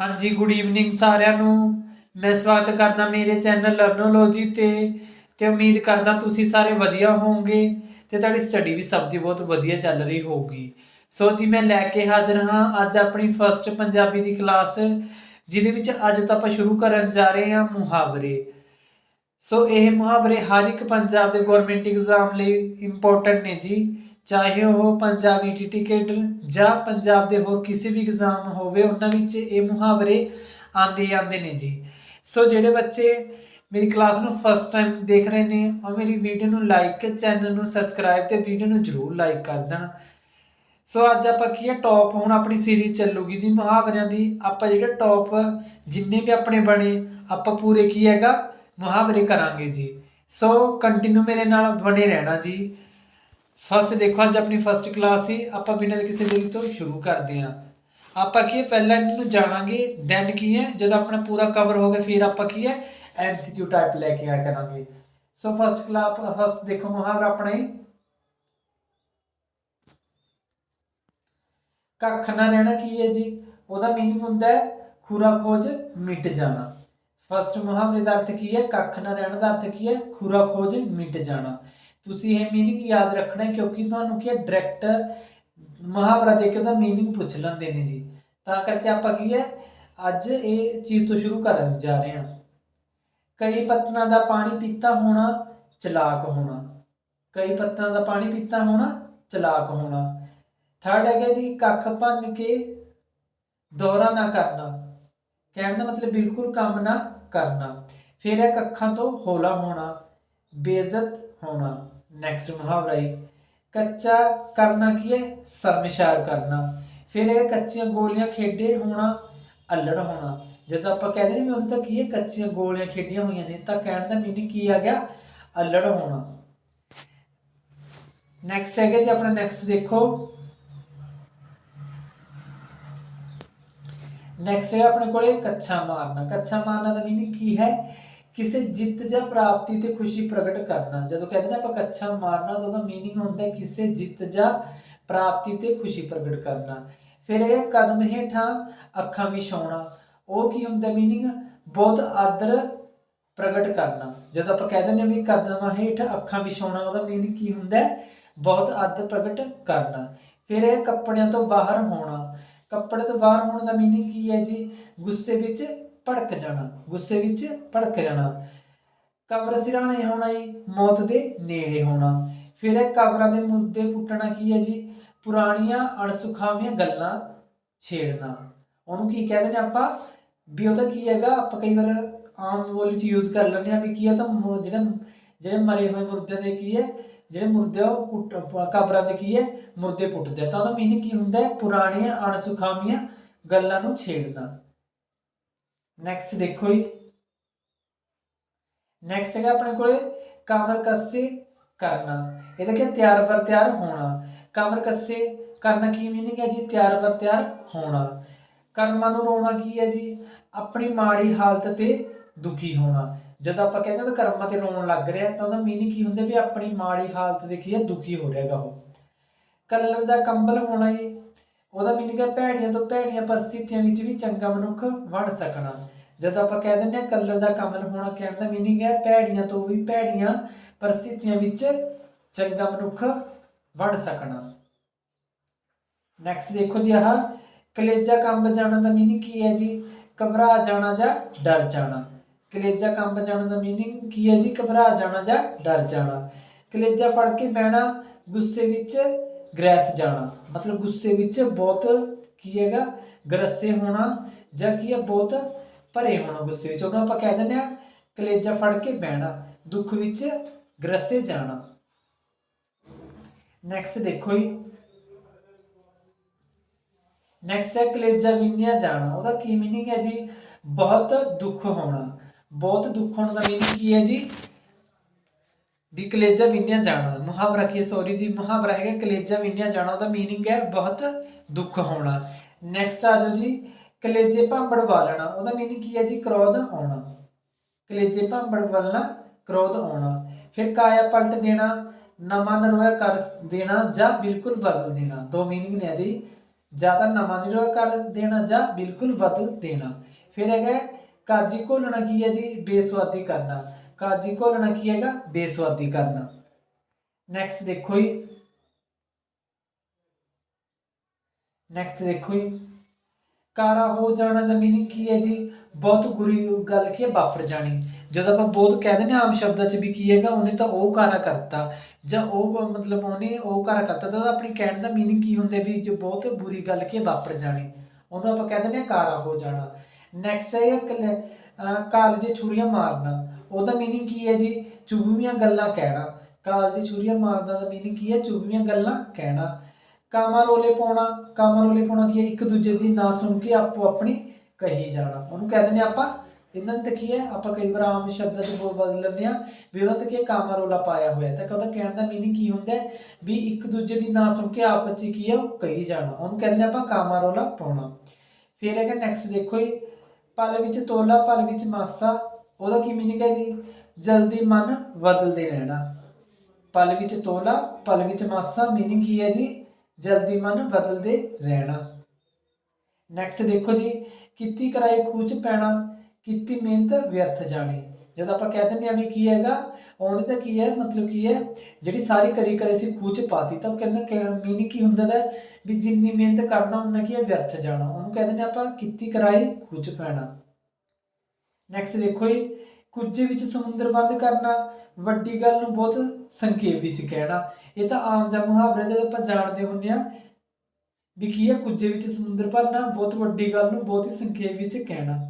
ਹਾਂਜੀ good evening ਸਾਰਿਆਂ ਨੂੰ। ਮੈਂ ਸਵਾਗਤ ਕਰਦਾ ਮੇਰੇ ਚੈਨਲ ਲਰਨੋਲੋਜੀ ਤੇ ਤੇ ਉਮੀਦ ਕਰਦਾ ਤੁਸੀਂ ਸਾਰੇ ਵਧੀਆ ਹੋਵੋਗੇ ਤੇ ਤੁਹਾਡੀ ਸਟੱਡੀ ਵੀ ਸਭ ਦੀ ਬਹੁਤ ਵਧੀਆ ਚੱਲ ਰਹੀ ਹੋਊਗੀ। ਸੋ ਜੀ, ਮੈਂ ਲੈ ਕੇ ਹਾਜ਼ਰ ਹਾਂ ਅੱਜ ਆਪਣੀ ਫਰਸਟ ਪੰਜਾਬੀ ਦੀ ਕਲਾਸ ਜਿਹਦੇ ਵਿੱਚ ਅੱਜ ਤਾਂ ਆਪਾਂ ਸ਼ੁਰੂ ਕਰਨ ਜਾ ਰਹੇ ਹਾਂ ਮੁਹਾਵਰੇ। ਸੋ ਇਹ ਮੁਹਾਵਰੇ ਹਰ ਇੱਕ ਪੰਜਾਬ ਦੇ ਗਵਰਨਮੈਂਟ ਐਗਜ਼ਾਮ ਲਈ ਇੰਪੋਰਟੈਂਟ ਨੇ ਜੀ। ਚਾਹੇ ਉਹ ਪੰਜਾਬੀ ਈਟੀ ਟਿਕਟ ਜਾਂ ਪੰਜਾਬ ਦੇ ਹੋਰ ਕਿਸੇ ਵੀ ਐਗਜ਼ਾਮ ਹੋਵੇ, ਉਹਨਾਂ ਵਿੱਚ ਇਹ ਮੁਹਾਵਰੇ ਆਉਂਦੇ ਆਉਂਦੇ ਨੇ ਜੀ। ਸੋ ਜਿਹੜੇ ਬੱਚੇ ਮੇਰੀ ਕਲਾਸ ਨੂੰ ਫਸਟ ਟਾਈਮ ਦੇਖ ਰਹੇ ਨੇ, ਉਹ ਮੇਰੀ ਵੀਡੀਓ ਨੂੰ ਲਾਈਕ ਚੈਨਲ ਨੂੰ ਸਬਸਕ੍ਰਾਈਬ ਤੇ ਵੀਡੀਓ ਨੂੰ ਜਰੂਰ ਲਾਈਕ ਕਰ ਦੇਣ। ਸੋ ਅੱਜ ਆਪਾਂ ਕੀ ਹੈ ਟੌਪ ਹੁਣ ਆਪਣੀ ਸੀਰੀਜ਼ ਚੱਲੂਗੀ ਜੀ, ਮੁਹਾਵਰਿਆਂ ਦੀ। ਆਪਾਂ ਜਿਹੜੇ ਟੌਪ ਜਿੰਨੇ ਵੀ ਆਪਣੇ ਬਣੇ, ਆਪਾਂ ਪੂਰੇ ਕੀ ਹੈਗਾ, ਮੁਹਾਵਰੇ ਕਰਾਂਗੇ ਜੀ। ਸੋ ਕੰਟੀਨਿਊ ਮੇਰੇ ਨਾਲ ਬਣੇ ਰਹਿਣਾ ਜੀ। ਫਸਟ ਦੇਖੋ, ਅੱਜ ਆਪਣੀ ਫਸਟ ਕਲਾਸ ਸੀ। ਆਪਾਂ ਬਿਨਾਂ ਕਿਸੇ ਦੇਰੀ ਤੋਂ ਸ਼ੁਰੂ ਕਰਦੇ ਹਾਂ। ਆਪਾਂ ਕੀ ਹੈ, ਪਹਿਲਾਂ ਇਹਨਾਂ ਜਾਣਾਂਗੇ ਦੈਨ ਕੀ ਹੈ? ਜਦੋਂ ਆਪਣਾ ਪੂਰਾ ਕਵਰ ਹੋ ਗਿਆ, ਫਿਰ ਆਪਾਂ ਕੀ ਹੈ? ਐਮਸੀਕਿਊ ਟਾਈਪ ਲੈ ਕੇ ਆਇਆ ਕਰਾਂਗੇ। ਸੋ ਫਸਟ ਕਲਾਸ ਫਸਟ ਦੇਖੋ ਮੁਹਾਵਰਾ ਆਪਣਾ ਹੀ। ਕੱਖ ਨਾ ਰਹਿਣਾ ਕੀ ਹੈ ਜੀ? ਉਹਦਾ ਮੀਨਿੰਗ ਹੁੰਦਾ ਹੈ, ਖੁਰਾ ਖੋਜ ਮਿਟ ਜਾਣਾ। ਫਸਟ ਮੁਹਾਵਰੇ ਦਾ ਅਰਥ ਕੀ ਹੈ? ਕੱਖ ਨਾ ਰਹਿਣ ਦਾ ਅਰਥ ਕੀ ਹੈ? ਖੁਰਾ ਖੋਜ ਮਿਟ ਜਾਣਾ। ਤੁਸੀਂ ਇਹ ਮੀਨਿੰਗ ਯਾਦ ਰੱਖਣਾ ਕਿਉਂਕਿ ਤੁਹਾਨੂੰ ਕੀ ਹੈ ਡਾਇਰੈਕਟ ਮੁਹਾਵਰਾ ਦੇ ਕੇ ਉਹਦਾ ਮੀਨਿੰਗ ਪੁੱਛ ਲੈਂਦੇ ਨੇ ਜੀ। ਤਾਂ ਕਰਕੇ ਆਪਾਂ ਕੀ ਹੈ, ਅੱਜ ਇਹ ਚੀਜ਼ ਤੋਂ ਸ਼ੁਰੂ ਕਰਨ ਜਾ ਰਹੇ ਹਾਂ। ਕਈ ਪੱਤਨਾਂ ਦਾ ਪਾਣੀ ਪੀਤਾ ਹੋਣਾ, ਚਲਾਕ ਹੋਣਾ। ਕਈ ਪੱਤਨਾਂ ਦਾ ਪਾਣੀ ਪੀਤਾ ਹੋਣਾ, ਚਲਾਕ ਹੋਣਾ। ਥਰਡ ਹੈਗਾ ਜੀ, ਕੱਖ ਭੰਨ ਕੇ ਦੌਰਾ ਨਾ ਕਰਨਾ। ਕਹਿਣ ਦਾ ਮਤਲਬ ਬਿਲਕੁਲ ਕੰਮ ਨਾ ਕਰਨਾ। ਫਿਰ ਹੈ ਕੱਖਾਂ ਤੋਂ ਹੌਲਾ ਹੋਣਾ, ਬੇਇੱਜ਼ਤ ਹੋਣਾ। ਨੈਕਸਟ ਮੁਹਾਵਰਾ ਹੈ ਕੱਚਾ ਕਰਨਾ ਕੀ ਹੈ? ਸ਼ਰਮਸ਼ਾਰ ਕਰਨਾ। ਫਿਰ ਇਹ ਕੱਚੀਆਂ ਗੋਲੀਆਂ ਖੇਡੇ ਹੋਣਾ, ਅਲੜ ਹੋਣਾ। ਜਦੋਂ ਆਪਾਂ ਕਹਿੰਦੇ ਨੇ ਵੀ ਉਹਨਾਂ ਤਾਂ ਕੀ ਕੱਚੀਆਂ ਗੋਲੀਆਂ ਖੇਡੀਆਂ ਹੋਈਆਂ ਨੇ, ਤਾਂ ਕਹਿਣ ਦਾ ਮੀਨਿੰਗ ਕੀ ਆ ਗਿਆ? ਅਲੜ ਹੋਣਾ। ਨੈਕਸਟ ਹੈਗਾ ਜੀ ਆਪਣਾ ਨੈਕਸਟ ਦੇਖੋ। ਨੈਕਸਟ ਹੈ ਆਪਣੇ ਕੋਲੇ ਕੱਚਾ ਮਾਰਨਾ। ਕੱਚਾ ਮਾਰਨਾ ਦਾ ਮੀਨਿੰਗ ਕੀ ਹੈ? ਕਿਸੇ ਜਿੱਤ ਜਾਂ ਪ੍ਰਾਪਤੀ ਤੇ ਖੁਸ਼ੀ ਪ੍ਰਗਟ ਕਰਨਾ। ਜਦੋਂ ਕਹਿੰਦੇ ਨੇ ਆਪਾਂ ਕੱਚਾ ਮਾਰਨਾ, ਤਾਂ ਉਹਦਾ ਮੀਨਿੰਗ ਹੁੰਦਾ ਕਿਸੇ ਜਿੱਤ ਜਾਂ ਪ੍ਰਾਪਤੀ ਤੇ ਖੁਸ਼ੀ ਪ੍ਰਗਟ ਕਰਨਾ। ਫਿਰ ਇਹ ਕਦਮ ਹੇਠਾਂ ਅੱਖਾਂ ਵਿਛਾਉਣਾ, ਉਹ ਕੀ ਹੁੰਦਾ ਮੀਨਿੰਗ ਬਹੁਤ ਆਦਰ ਪ੍ਰਗਟ ਕਰਨਾ। ਜਦੋਂ ਆਪਾਂ ਕਹਿ ਦਿੰਦੇ ਹਾਂ ਵੀ ਕਦਮਾਂ ਹੇਠ ਅੱਖਾਂ ਵਿਛਾਉਣਾ, ਉਹਦਾ ਮੀਨਿੰਗ ਕੀ ਹੁੰਦਾ ਬਹੁਤ ਆਦਰ ਪ੍ਰਗਟ ਕਰਨਾ। ਫਿਰ ਇਹ ਕੱਪੜਿਆਂ ਤੋਂ ਬਾਹਰ ਹੋਣਾ। ਕੱਪੜੇ ਤੋਂ ਬਾਹਰ ਹੋਣ ਦਾ ਮੀਨਿੰਗ ਕੀ ਹੈ ਜੀ? ਗੁੱਸੇ ਵਿੱਚ ਭੜਕ ਜਾਣਾ, ਗੁੱਸੇ ਵਿੱਚ ਭੜਕ ਜਾਣਾ। ਕਬਰ ਸਿਰਾਣੇ ਹੋਣਾ ਜੀ ਮੌਤ ਦੇ ਨੇੜੇ ਹੋਣਾ। ਫਿਰ ਇਹ ਕਬਰਾਂ ਦੇ ਮੁੱਦੇ ਪੁੱਟਣਾ ਕੀ ਹੈ ਜੀ? ਪੁਰਾਣੀਆਂ ਅਣਸੁਖਾਵੀਆਂ ਗੱਲਾਂ ਛੇੜਨਾ। ਉਹਨੂੰ ਕੀ ਕਹਿੰਦੇ ਨੇ ਆਪਾਂ? ਵੀ ਉਹਦਾ ਕੀ ਹੈਗਾ, ਆਪਾਂ ਕਈ ਵਾਰ ਆਮ ਬੋਲੀ ਚ ਯੂਜ਼ ਕਰ ਲੈਂਦੇ ਆ ਵੀ ਕੀ ਹੈ ਤਾਂ ਜਿਹੜਾ ਜਿਹੜੇ ਮਰੇ ਹੋਏ ਮੁਰਦਿਆਂ ਦੇ ਕੀ ਹੈ? ਜਿਹੜੇ ਮੁਰਦੇ ਆ ਉਹ ਪੁੱਟ ਕਬਰਾਂ ਦੇ ਕੀ ਹੈ? ਮੁਰਦੇ ਪੁੱਟਦੇ ਆ। ਤਾਂ ਉਹਦਾ ਮੀਨਿੰਗ ਕੀ ਹੁੰਦਾ ਹੈ? ਪੁਰਾਣੀਆਂ ਅਣਸੁਖਾਵੀਆਂ ਗੱਲਾਂ ਨੂੰ ਛੇੜਨਾ। ਨੈਕਸਟ ਦੇਖੋ ਜੀ। ਨੈਕਸਟ ਹੈਗਾ ਆਪਣੇ ਕੋਲੇ ਕਮਰ ਕੱਸੇ ਕਰਨਾ। ਇਹਦਾ ਕੀ ਤਿਆਰ ਪਰ ਤਿਆਰ ਹੋਣਾ। ਕਮਰ ਕੱਸੇ ਕਰਨਾ ਕੀ ਮੀਨਿੰਗ ਹੈ ਜੀ? ਤਿਆਰ ਪਰ ਤਿਆਰ ਹੋਣਾ। ਕਰਮਾਂ ਨੂੰ ਰੋਣਾ ਕੀ ਹੈ ਜੀ? ਆਪਣੀ ਮਾੜੀ ਹਾਲਤ ਤੇ ਦੁਖੀ ਹੋਣਾ। ਜਦੋਂ ਆਪਾਂ ਕਹਿੰਦੇ ਹਾਂ ਤਾਂ ਕਰਮਾਂ ਤੇ ਰੋਣ ਲੱਗ ਰਿਹਾ, ਤਾਂ ਉਹਦਾ ਮੀਨਿੰਗ ਕੀ ਹੁੰਦਾ ਵੀ ਆਪਣੀ ਮਾੜੀ ਹਾਲਤ ਦੇ ਹੈ ਦੁਖੀ ਹੋ ਰਿਹਾਗਾ ਉਹ। ਕੱਲਰ ਦਾ ਕੰਬਲ ਹੋਣਾ ਜੀ। ਉਹਦਾ ਮੀਨਿੰਗ ਹੈ ਭੈੜੀਆਂ ਤੋਂ ਭੈੜੀਆਂ ਪਰਿਸਥਿਤੀਆਂ ਵਿੱਚ ਵੀ ਚੰਗਾ ਮਨੁੱਖ ਬਣ ਸਕਣਾ। ਜਦੋਂ ਆਪਾਂ ਕਹਿ ਦਿੰਦੇ ਹਾਂ ਕਲਰ ਦਾ ਕੰਬਲ ਹੋਣਾ ਕਹਿਣ ਦਾ ਮੀਨਿੰਗ ਹੈ ਭੈੜੀਆਂ ਤੋਂ ਵੀ ਭੈੜੀਆਂ ਪਰਿਸਥਿਤੀਆਂ ਵਿੱਚ ਚੰਗਾ ਮਨੁੱਖ ਬਣ ਸਕਣਾ। ਨੈਕਸਟ ਦੇਖੋ ਜੀ ਆਹ, ਕਲੇਜਾ ਕੰਬ ਜਾਣਾ ਦਾ ਮੀਨਿੰਗ ਕੀ ਹੈ ਜੀ? ਘਬਰਾ ਜਾਣਾ ਜਾਂ ਡਰ ਜਾਣਾ। ਕਲੇਜਾ ਕੰਬ ਜਾਣਾ ਦਾ ਮੀਨਿੰਗ ਕੀ ਹੈ ਜੀ? ਘਬਰਾ ਜਾਣਾ ਜਾਂ ਡਰ ਜਾਣਾ। ਕਲੇਜਾ ਫੜ ਕੇ ਬਹਿਣਾ, ਗੁੱਸੇ ਵਿੱਚ ਗ੍ਰੈਸ ਜਾਣਾ। ਮਤਲਬ ਗੁੱਸੇ ਵਿੱਚ ਬਹੁਤ ਕੀ ਹੈਗਾ? ਗਰਸੇ ਹੋਣਾ ਜਾਂ ਕੀ ਹੈ? ਬਹੁਤ ਭਰੇ ਹੋਣਾ ਗੁੱਸੇ ਵਿੱਚ। ਉਹਨੂੰ ਆਪਾਂ ਕਹਿ ਦਿੰਦੇ ਆ ਕਲੇਜਾ ਫੜ ਕੇ ਬਹਿਣਾ, ਦੁੱਖ ਵਿੱਚ ਗਰਸੇ ਜਾਣਾ। ਨੈਕਸਟ ਦੇਖੋ ਜੀ। ਨੈਕਸਟ ਹੈ ਕਲੇਜਾ ਵਿੰਨਿਆ ਜਾਣਾ। ਉਹਦਾ ਕੀ ਮੀਨਿੰਗ ਹੈ ਜੀ? ਬਹੁਤ ਦੁੱਖ ਹੋਣਾ। ਬਹੁਤ ਦੁੱਖ ਹੋਣ ਦਾ ਮੀਨਿੰਗ ਕੀ ਹੈ ਜੀ? ਵੀ ਕਲੇਜਾ ਵਿੰਨਿਆ ਜਾਣਾ। ਮੁਹਾਵਰਾ ਕੀ ਸੌਰੀ ਜੀ, ਮੁਹਾਵਰਾ ਹੈਗਾ ਕਲੇਜਾ ਵਿੰਨਿਆ ਜਾਣਾ। ਉਹਦਾ ਮੀਨਿੰਗ ਹੈ ਬਹੁਤ ਦੁੱਖ ਹੋਣਾ। ਨੈਕਸਟ ਆ ਜਾਓ ਜੀ। ਕਲੇਜੇ ਭਾਂਬੜ ਵਾਲਣਾ, ਉਹਦਾ ਮੀਨਿੰਗ ਕੀ ਹੈ ਜੀ? ਕ੍ਰੋਧ ਆਉਣਾ। ਕਲੇਜੇ ਭਾਂਬੜ ਵਾਲਣਾ, ਕ੍ਰੋਧ ਆਉਣਾ। ਫਿਰ ਕਾਇਆ ਪਲਟ ਦੇਣਾ, ਨਵਾਂ ਨਰੋਇਆ ਕਰ ਦੇਣਾ ਜਾਂ ਬਿਲਕੁਲ ਬਦਲ ਦੇਣਾ। ਦੋ ਮੀਨਿੰਗ ਨੇ ਇਹਦੀ। ਜਾਂ ਤਾਂ ਨਵਾਂ ਨਿਰੋਆ ਕਰ ਦੇਣਾ ਜਾਂ ਬਿਲਕੁਲ ਬਦਲ ਦੇਣਾ। ਫਿਰ ਹੈਗਾ ਕਾਜੀ ਘੋਲਣਾ ਕੀ ਹੈ ਜੀ? ਬੇਸਵਾਦੀ ਕਰਨਾ। ਕਾਜੀ ਘੋਲਣਾ ਕੀ ਹੈਗਾ? ਬੇਸਵਾਦੀ ਕਰਨਾ। ਨੈਕਸਟ ਦੇਖੋ ਜੀ। ਨੈਕਸਟ ਦੇਖੋ ਜੀ। ਕਾਰਾ ਹੋ ਜਾਣਾ ਦਾ ਮੀਨਿੰਗ ਕੀ ਹੈ ਜੀ? ਬਹੁਤ ਬੁਰੀ ਗੱਲ ਕੀ ਹੈ, ਵਾਪਰ ਜਾਣੀ। ਜਦੋਂ ਆਪਾਂ ਬਹੁਤ ਕਹਿ ਦਿੰਦੇ ਹਾਂ ਆਮ ਸ਼ਬਦਾਂ 'ਚ ਵੀ ਕੀ ਹੈਗਾ, ਉਹਨੇ ਤਾਂ ਉਹ ਕਾਰਾ ਕਰਤਾ। ਜਾਂ ਉਹ ਮਤਲਬ ਉਹਨੇ ਉਹ ਕਾਰਾ ਕਰਤਾ। ਤਾਂ ਆਪਣੀ ਕਹਿਣ ਦਾ ਮੀਨਿੰਗ ਕੀ ਹੁੰਦਾ ਵੀ ਜੋ ਬਹੁਤ ਬੁਰੀ ਗੱਲ ਕੀ ਵਾਪਰ ਜਾਣੀ। ਉਹਨੂੰ ਆਪਾਂ ਕਹਿ ਦਿੰਦੇ ਹਾਂ ਕਾਰਾ ਹੋ ਜਾਣਾ। ਨੈਕਸਟ ਹੈ ਕਲ- ਅਹ ਕਾਲਜੇ ਛੁਰੀਆਂ ਮਾਰਨਾ। ਉਹਦਾ ਮੀਨਿੰਗ ਕੀ ਹੈ ਜੀ? ਚੁਭਵੀਆਂ ਗੱਲਾਂ ਕਹਿਣਾ। ਕਾਲਜੇ ਛੁਰੀਆਂ ਮਾਰਨਾ ਦਾ ਮੀਨਿੰਗ ਕੀ ਹੈ? ਚੁਭਵੀਆਂ ਗੱਲਾਂ ਕਹਿਣਾ। ਕਾਮਾ ਰੋਲੇ ਪਾਉਣਾ ਕਾਮਾ ਰੋਲੇ ਪਾਉਣਾ ਕੀ ਹੈ? ਇੱਕ ਦੂਜੇ ਦੀ ਨਾ ਸੁਣ ਕੇ ਆਪੋ ਆਪਣੀ ਕਹੀ ਜਾਣਾ। ਉਹਨੂੰ ਕਹਿ ਦਿੰਦੇ ਆਪਾਂ, ਇਹਨਾਂ ਤੇ ਕੀ ਹੈ? ਆਪਾਂ ਕਈ ਵਾਰ ਆਮ ਸ਼ਬਦਾਂ 'ਚ ਬਦਲ ਲੈਂਦੇ ਆ ਵੀ ਉਹਨਾਂ ਤੇ ਕੀ ਕਾਮਾ ਰੋਲਾ ਪਾਇਆ ਹੋਇਆ ਤਾਂ ਉਹਦਾ ਕਹਿਣ ਦਾ ਮੀਨਿੰਗ ਕੀ ਹੁੰਦਾ ਹੈ? ਵੀ ਇੱਕ ਦੂਜੇ ਦੀ ਨਾ ਸੁਣ ਕੇ ਆਪਸ 'ਚ ਕੀ ਹੈ? ਉਹ ਕਹੀ ਜਾਣਾ। ਉਹਨੂੰ ਕਹਿੰਦੇ ਨੇ ਆਪਾਂ ਕਾਮਾ ਰੋਲਾ ਪਾਉਣਾ। ਫਿਰ ਹੈਗਾ ਨੈਕਸਟ ਦੇਖੋ ਜੀ, ਪਲ ਵਿੱਚ ਤੋਲਾ, ਪਲ ਵਿੱਚ ਮਾਸਾ, ਉਹਦਾ ਕੀ ਮੀਨਿੰਗ ਹੈ ਜੀ? ਜਲਦੀ ਮਨ ਬਦਲਦੇ ਰਹਿਣਾ। ਪਲ ਵਿੱਚ ਤੋਲਾ, ਪਲ ਵਿੱਚ ਮਾਸਾ ਮੀਨਿੰਗ ਕੀ ਹੈ ਜੀ? ਜਲਦੀ ਮਨ ਬਦਲਦੇ ਰਹਿਣਾ। ਨੈਕਸਟ ਦੇਖੋ ਜੀ, ਕੀਤੀ ਕਰਾਈ ਖੂਚ ਪੈਣਾ, ਕੀਤੀ ਮਿਹਨਤ ਵਿਅਰਥ ਜਾਣੀ। ਜਦੋਂ ਆਪਾਂ ਕਹਿ ਦਿੰਦੇ ਆ ਵੀ ਕੀ ਹੈਗਾ, ਉਹਨੇ ਤਾਂ ਕੀ ਹੈ, ਮਤਲਬ ਕੀ ਹੈ, ਜਿਹੜੀ ਸਾਰੀ ਕਰੀ ਕਰੇ ਸੀ ਖੂਚ ਪਾਤੀ, ਤਾਂ ਉਹ ਕਹਿੰਦਾ ਮੀਨਿੰਗ ਕੀ ਹੁੰਦਾ ਦਾ ਵੀ ਜਿੰਨੀ ਮਿਹਨਤ ਕਰਨਾ ਉਹਨਾਂ ਕੀ ਹੈ, ਵਿਅਰਥ ਜਾਣਾ। ਉਹਨੂੰ ਕਹਿ ਦਿੰਦੇ ਆਪਾਂ ਕੀਤੀ ਕਰਾਈ ਖੂਚ ਪੈਣਾ। ਨੈਕਸਟ ਦੇਖੋ ਜੀ ਕੁਝ ਵਿੱਚ ਸਮੁੰਦਰ ਬੰਦ ਕਰਨਾ, ਵੱਡੀ ਗੱਲ ਨੂੰ ਬਹੁਤ ਸੰਖੇਪ ਵਿੱਚ ਕਹਿਣਾ। ਇਹ ਤਾਂ ਆਮ ਜਿਹਾ ਮੁਹਾਵਰਾ ਜਦੋਂ ਆਪਾਂ ਜਾਣਦੇ ਹੁੰਦੇ ਆ ਵੀ ਕੀ ਹੈ ਕੁਝ ਵਿੱਚ ਸਮੁੰਦਰ ਭਰਨਾ, ਬਹੁਤ ਵੱਡੀ ਗੱਲ ਨੂੰ ਬਹੁਤ ਹੀ ਸੰਖੇਪ ਵਿੱਚ ਕਹਿਣਾ।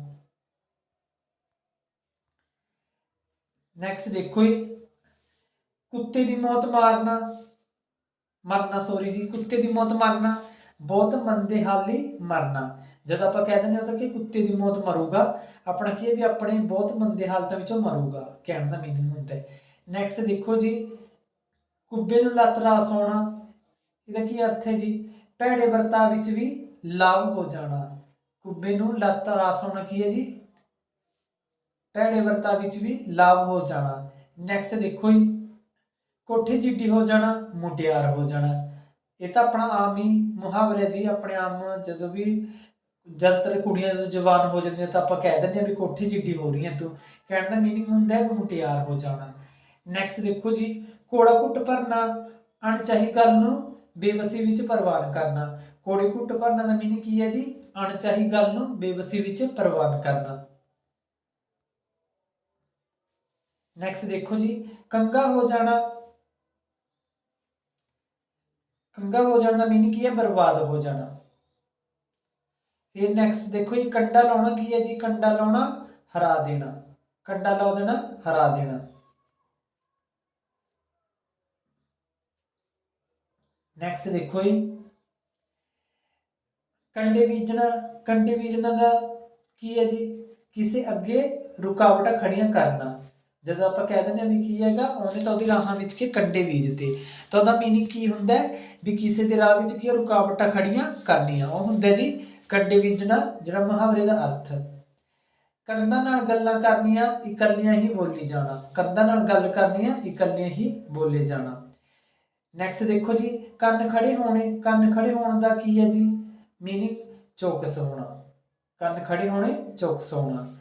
ਨੈਕਸਟ ਦੇਖੋ ਜੀ। ਕੁੱਤੇ ਦੀ ਮੌਤ ਮਾਰਨਾ। ਮਰਨਾ ਸੋਰੀ ਜੀ, ਕੁੱਤੇ ਦੀ ਮੌਤ ਮਰਨਾ। ਬਹੁਤ ਮੰਦੇ ਹਾਲੀ ਮਰਨਾ। ਜਦ ਆਪਾਂ ਕਹਿ ਦਿੰਦੇ ਹਾਂ ਤਾਂ ਕਿ ਕੁੱਤੇ ਦੀ ਮੌਤ ਮਰੂਗਾ, ਆਪਣਾ ਕੀ ਹੈ ਵੀ ਆਪਣੇ ਬਹੁਤ ਮੰਦੇ ਹਾਲਤਾਂ ਵਿੱਚੋਂ ਮਰੂਗਾ, ਕਹਿਣ ਦਾ ਮੀਨਿੰਗ ਹੁੰਦਾ ਹੈ। ਨੈਕਸਟ ਦੇਖੋ ਜੀ, ਕੁੱਬੇ ਨੂੰ ਲੱਤ ਰਾਸ ਹੋਣਾ ਇਹਦਾ ਕੀ ਅਰਥ ਹੈ ਜੀ? ਭੈੜੇ ਵਰਤਾਅ ਵਿੱਚ ਵੀ ਲਾਭ ਹੋ ਜਾਣਾ। ਕੁੱਬੇ ਨੂੰ ਲੱਤ ਰਾਸ ਹੋਣਾ ਕੀ ਹੈ ਜੀ? ਭੈੜੇ ਵਰਤਾਅ ਵਿੱਚ ਵੀ ਲਾਭ ਹੋ ਜਾਣਾ। ਨੈਕਸਟ ਦੇਖੋ ਜੀ, ਕੋਠੇ ਜਿੱਡੀ ਹੋ ਜਾਣਾ, ਮੁਟਿਆਰ ਹੋ ਜਾਣਾ। ਇਹ ਤਾਂ ਆਪਣਾ ਆਮ ਹੀ ਮੁਹਾਵਰਾ ਜੀ, ਆਪਣੇ ਆਮ ਜਦੋਂ ਵੀ ਜਦ ਕੁੜੀਆਂ ਜਦੋਂ ਜਵਾਨ ਹੋ ਜਾਂਦੀਆਂ ਤਾਂ ਆਪਾਂ ਕਹਿ ਦਿੰਦੇ ਆ ਵੀ ਕੋਠੇ ਜਿੱਡੀ ਹੋ ਰਹੀ ਤੂੰ। ਕਹਿਣ ਦਾ ਮੀਨਿੰਗ ਹੁੰਦਾ ਹੈ ਵੀ ਮੁਟਿਆਰ ਹੋ ਜਾਣਾ। ਨੈਕਸਟ ਦੇਖੋ ਜੀ, ਕੋੜਾ ਕੁੱਟ ਭਰਨਾ, ਅਣਚਾਹੀ ਗੱਲ ਨੂੰ ਬੇਵਸੀ ਵਿੱਚ ਪ੍ਰਵਾਨ ਕਰਨਾ। ਕੋੜੇ ਘੁੱਟ ਭਰਨਾ ਦਾ ਮੀਨਿੰਗ ਕੀ ਹੈ ਜੀ? ਅਣਚਾਹੀ ਗੱਲ ਨੂੰ ਬੇਵਸੀ ਵਿੱਚ ਪ੍ਰਵਾਨ ਕਰਨਾ। ਨੈਕਸਟ ਦੇਖੋ ਜੀ, ਕੰਗਾ ਹੋ ਜਾਣਾ ਕੰਗਾ ਹੋ ਜਾਣ ਦਾ ਮੀਨਿੰਗ ਕੀ ਹੈ? ਬਰਬਾਦ ਹੋ ਜਾਣਾ। ਫਿਰ ਨੈਕਸਟ ਦੇਖੋ ਜੀ, ਕੰਡਾ ਲਾਉਣਾ ਕੀ ਹੈ ਜੀ? ਕੰਡਾ ਲਾਉਣਾ, ਹਰਾ ਦੇਣਾ। ਕੰਡਾ ਲਾ ਦੇਣਾ, ਹਰਾ ਦੇਣਾ। ਨੈਕਸਟ ਦੇਖੋ ਜੀ। ਕੰਡੇ ਬੀਜਣਾ ਕੰਡੇ ਬੀਜਣਾ ਦਾ ਕੀ ਹੈ ਜੀ? ਕਿਸੇ ਅੱਗੇ ਰੁਕਾਵਟਾਂ ਖੜੀਆਂ ਕਰਨਾ। ਜਦੋਂ ਆਪਾਂ ਕਹਿ ਦਿੰਦੇ ਹਾਂ ਵੀ ਕੀ ਹੈਗਾ, ਉਹਨੇ ਤਾਂ ਉਹਦੀ ਰਾਹਾਂ ਵਿੱਚ ਕੇ ਕੰਡੇ ਬੀਜਤੇ ਤਾਂ ਉਹਦਾ ਮੀਨਿੰਗ ਕੀ ਹੁੰਦਾ ਵੀ ਕਿਸੇ ਦੇ ਰਾਹ ਵਿੱਚ ਕੀ ਰੁਕਾਵਟਾਂ ਖੜੀਆਂ ਕਰਨੀਆਂ। ਉਹ ਹੁੰਦਾ ਜੀ ਕੰਡੇ ਬੀਜਣਾ, ਜਿਹੜਾ ਮੁਹਾਵਰੇ ਦਾ ਅਰਥ। ਕੰਧਾਂ ਨਾਲ ਗੱਲਾਂ ਕਰਨੀਆਂ, ਇਕੱਲਿਆਂ ਹੀ ਬੋਲੀ ਜਾਣਾ। ਕੰਧਾਂ ਨਾਲ ਗੱਲ ਕਰਨੀਆਂ ਇਕੱਲਿਆਂ ਹੀ ਬੋਲੇ ਜਾਣਾ। ਨੈਕਸਟ ਦੇਖੋ ਜੀ, ਕੰਨ ਖੜੇ ਹੋਣੇ। ਕੰਨ ਖੜੇ ਹੋਣ ਦਾ ਕੀ ਹੈ ਜੀ? ਮੀਨਿੰਗ ਚੌਕਸ ਹੋਣਾ ਕੰਨ ਖੜੇ ਹੋਣੇ ਚੌਕਸ ਹੋਣਾ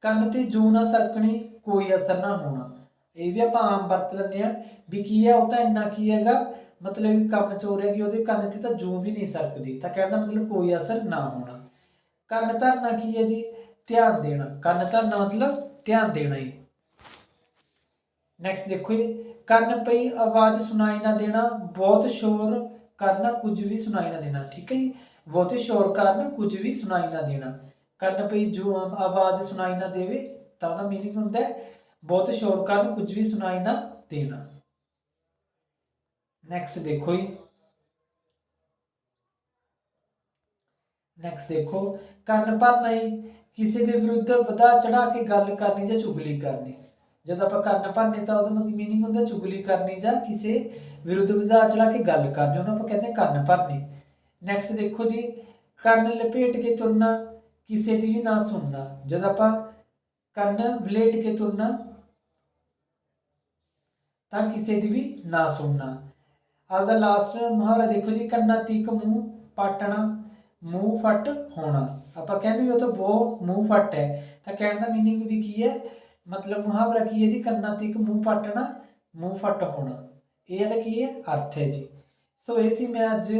ਕੰਨ ਤੇ ਜੂ ਨਾ ਸਰਕਣੀ ਕੋਈ ਅਸਰ ਨਾ ਹੋਣਾ। ਇਹ ਵੀ ਆਪਾਂ ਆਮ ਵਰਤ ਲੈਂਦੇ ਆ ਵੀ ਕੀ ਹੈ, ਉਹ ਤਾਂ ਇੰਨਾ ਕੀ ਹੈਗਾ, ਮਤਲਬ ਕਿ ਕੰਮ ਚੋਰ ਹੈ ਕਿ ਉਹਦੇ ਕੰਨ ਤੇ ਤਾਂ ਜੂ ਵੀ ਨਹੀਂ ਸਰਕਦੀ। ਤਾਂ ਕਹਿਣ ਮਤਲਬ ਕੋਈ ਅਸਰ ਨਾ ਹੋਣਾ। ਕੰਨ ਧਰਨਾ ਕੀ ਹੈ ਜੀ? ਧਿਆਨ ਦੇਣਾ। ਕੰਨ ਧਰਨਾ ਮਤਲਬ ਧਿਆਨ ਦੇਣਾ ਹੀ। ਨੈਕਸਟ ਦੇਖੋ ਜੀ। ਕੰਨ ਪਈ ਆਵਾਜ਼ ਸੁਣਾਈ ਨਾ ਦੇਣਾ, ਬਹੁਤ ਸ਼ੋਰ ਕਰਨਾ, ਕੁਝ ਵੀ ਸੁਣਾਈ ਨਾ ਦੇਣਾ। ਠੀਕ ਹੈ ਜੀ? ਬਹੁਤੇ ਸ਼ੋਰ ਕਰਨਾ, ਕੁਝ ਵੀ ਸੁਣਾਈ ਨਾ ਦੇਣਾ। ਕੰਨ ਪਈ ਜੂ ਆਵਾਜ਼ ਸੁਣਾਈ ਨਾ ਦੇਵੇ ਤਾਂ ਉਹਦਾ ਮੀਨਿੰਗ ਹੁੰਦਾ ਹੈ, ਬਹੁਤ ਸ਼ੋਰ ਕਰਨ ਕੁਝ ਵੀ ਸੁਣਾਈ ਨਾ ਦੇਣਾ। ਨੈਕਸਟ ਦੇਖੋ ਜੀ। ਨੈਕਸਟ ਦੇਖੋ, ਕੰਨ ਭਰਨਾ ਹੀ ਕਿਸੇ ਦੇ ਵਿਰੁੱਧ ਵਧਾ ਚੜਾ ਕੇ ਗੱਲ ਕਰਨੀ ਜਾਂ ਚੁਗਲੀ ਕਰਨੀ। ਜਦੋਂ ਆਪਾਂ ਕੰਨ ਭਰਨੇ ਤਾਂ ਉਹਦਾ ਮਤਲਬ ਮੀਨਿੰਗ ਹੁੰਦਾ ਚੁਗਲੀ ਕਰਨੀ ਜਾਂ ਕਿਸੇ ਵਿਰੁੱਧ ਵਧਾ ਚੜਾ ਕੇ ਗੱਲ ਕਰਨੀ, ਉਹਨੂੰ ਆਪਾਂ ਕਹਿੰਦੇ ਹਾਂ ਕੰਨ ਭਰਨੇ। ਨੈਕਸਟ ਦੇਖੋ ਜੀ, ਕੰਨ ਲਪੇਟ ਕੇ ਤੁਰਨਾ, ਕਿਸੇ ਦੀ ਵੀ ਨਾ ਸੁਣਨਾ। ਜਦ ਆਪਾਂ ਕੰਨ ਵਲੇਟ ਕੇ ਤੁਰਨਾ, ਤਾਂ ਕਿਸੇ ਦੀ ਵੀ ਨਾ ਸੁਣਨਾ। ਅੱਜ ਦਾ ਲਾਸਟ ਮੁਹਾਵਰਾ ਦੇਖੋ ਜੀ, ਕੰਨਾ ਤੀਕ ਮੂੰਹ ਪਾਟਣਾ, ਮੂੰਹ ਫਟ ਹੋਣਾ। ਆਪਾਂ ਕਹਿੰਦੇ ਵੀ ਉਹ ਤਾਂ ਬਹੁਤ ਮੂੰਹ ਫਟ ਹੈ। ਤਾਂ ਕਹਿਣ ਦਾ ਮੀਨਿੰਗ ਵੀ ਕੀ ਹੈ? ਮਤਲਬ ਮੁਹਾਵਰਾ ਕੀ ਹੈ ਜੀ? ਕੰਨਾਂ ਤੀਕ ਮੂੰਹ ਫਟਣਾ ਮੂੰਹ ਫਟ ਹੋਣਾ। ਇਹ ਇਹਦਾ ਕੀ ਹੈ? ਅਰਥ ਹੈ ਜੀ। ਸੋ ਇਹ ਸੀ ਮੈਂ ਅੱਜ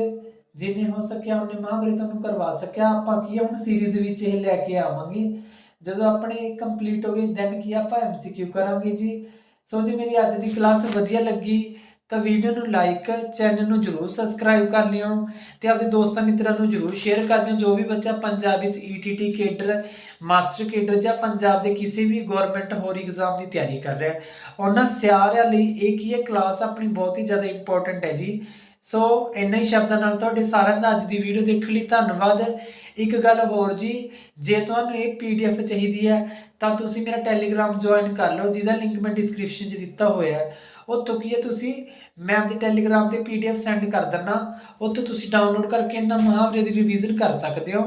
ਜਿੰਨੇ ਹੋ ਸਕਿਆ, ਉਹਨੇ ਮੁਹਾਵਰੇ ਤੁਹਾਨੂੰ ਕਰਵਾ ਸਕਿਆ। ਆਪਾਂ ਕੀ ਹੁਣ ਸੀਰੀਜ਼ ਵਿੱਚ ਇਹ ਲੈ ਕੇ ਆਵਾਂਗੇ। ਜਦੋਂ ਆਪਣੇ ਕੰਪਲੀਟ ਹੋ ਗਏ ਦੈਨ ਕੀ ਆਪਾਂ ਐਮਸੀਕਿਊ ਕਰਾਂਗੇ ਜੀ। ਸੋ ਜੇ, ਮੇਰੀ ਅੱਜ ਦੀ ਕਲਾਸ ਵਧੀਆ ਲੱਗੀ, ਤਾਂ ਵੀਡੀਓ ਨੂੰ ਲਾਈਕ ਚੈਨਲ ਨੂੰ ਜਰੂਰ ਸਬਸਕ੍ਰਾਈਬ ਕਰ ਲਿਓ ਤੇ ਆਪਣੇ ਦੋਸਤਾਂ ਮਿੱਤਰਾਂ ਨੂੰ ਜਰੂਰ ਸ਼ੇਅਰ ਕਰ ਦਿਓ। ਜੋ ਵੀ ਬੱਚਾ ਪੰਜਾਬ ਵਿੱਚ ਈਟੀਟੀ ਕੇਡਰ ਮਾਸਟਰ ਕੇਡਰ ਜਾਂ ਪੰਜਾਬ ਦੇ ਕਿਸੇ ਵੀ ਗਵਰਨਮੈਂਟ ਹੋਰ ਐਗਜ਼ਾਮ ਦੀ ਤਿਆਰੀ ਕਰ ਰਿਹਾ ਉਹਨਾਂ ਸਾਰਿਆਂ ਲਈ ਇਹ ਕੀ ਹੈ ਕਲਾਸ ਆਪਣੀ ਬਹੁਤ ਹੀ ਜ਼ਿਆਦਾ ਇੰਪੋਰਟੈਂਟ ਹੈ ਜੀ। ਸੋ ਇੰਨਾ ਹੀ ਸ਼ਬਦਾਂ ਨਾਲ ਤੁਹਾਡੇ ਸਾਰਿਆਂ ਦਾ ਅੱਜ ਦੀ ਵੀਡੀਓ ਦੇਖਣ ਲਈ ਧੰਨਵਾਦ। ਇੱਕ ਗੱਲ ਹੋਰ ਜੀ, ਜੇ ਤੁਹਾਨੂੰ ਇਹ ਪੀਡੀਐਫ ਚਾਹੀਦੀ ਹੈ, ਤਾਂ ਤੁਸੀਂ ਮੇਰਾ ਟੈਲੀਗ੍ਰਾਮ ਜੁਆਇਨ ਕਰ ਲਓ, ਜਿਹਦਾ ਲਿੰਕ ਮੈਂ ਡਿਸਕ੍ਰਿਪਸ਼ਨ 'ਚ ਦਿੱਤਾ ਹੋਇਆ ਹੈ। ਉੱਥੋਂ ਕੀ ਹੈ ਤੁਸੀਂ, ਮੈਂ ਆਪਣੇ ਟੈਲੀਗ੍ਰਾਮ ਤੇ ਪੀਡੀਐਫ ਸੈਂਡ ਕਰ ਦਿੰਦਾ, ਉੱਥੋਂ ਤੁਸੀਂ ਡਾਊਨਲੋਡ ਕਰਕੇ ਇਹਨਾਂ ਮੁਹਾਵਰੇ ਦੀ ਰਿਵੀਜ਼ਨ ਕਰ ਸਕਦੇ ਹੋ,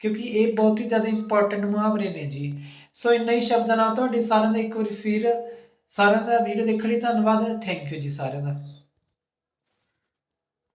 ਕਿਉਂਕਿ ਇਹ ਬਹੁਤ ਹੀ ਜ਼ਿਆਦਾ ਇੰਪੋਰਟੈਂਟ ਮੁਹਾਵਰੇ ਨੇ ਜੀ। ਸੋ ਇੰਨਾ ਹੀ ਸ਼ਬਦਾਂ ਨਾਲ ਤੁਹਾਡੇ ਸਾਰਿਆਂ ਦਾ ਇੱਕ ਵਾਰੀ ਫਿਰ ਸਾਰਿਆਂ ਦਾ ਵੀਡੀਓ ਦੇਖਣ ਲਈ ਧੰਨਵਾਦ। ਥੈਂਕ ਯੂ ਜੀ ਸਾਰਿਆਂ ਦਾ।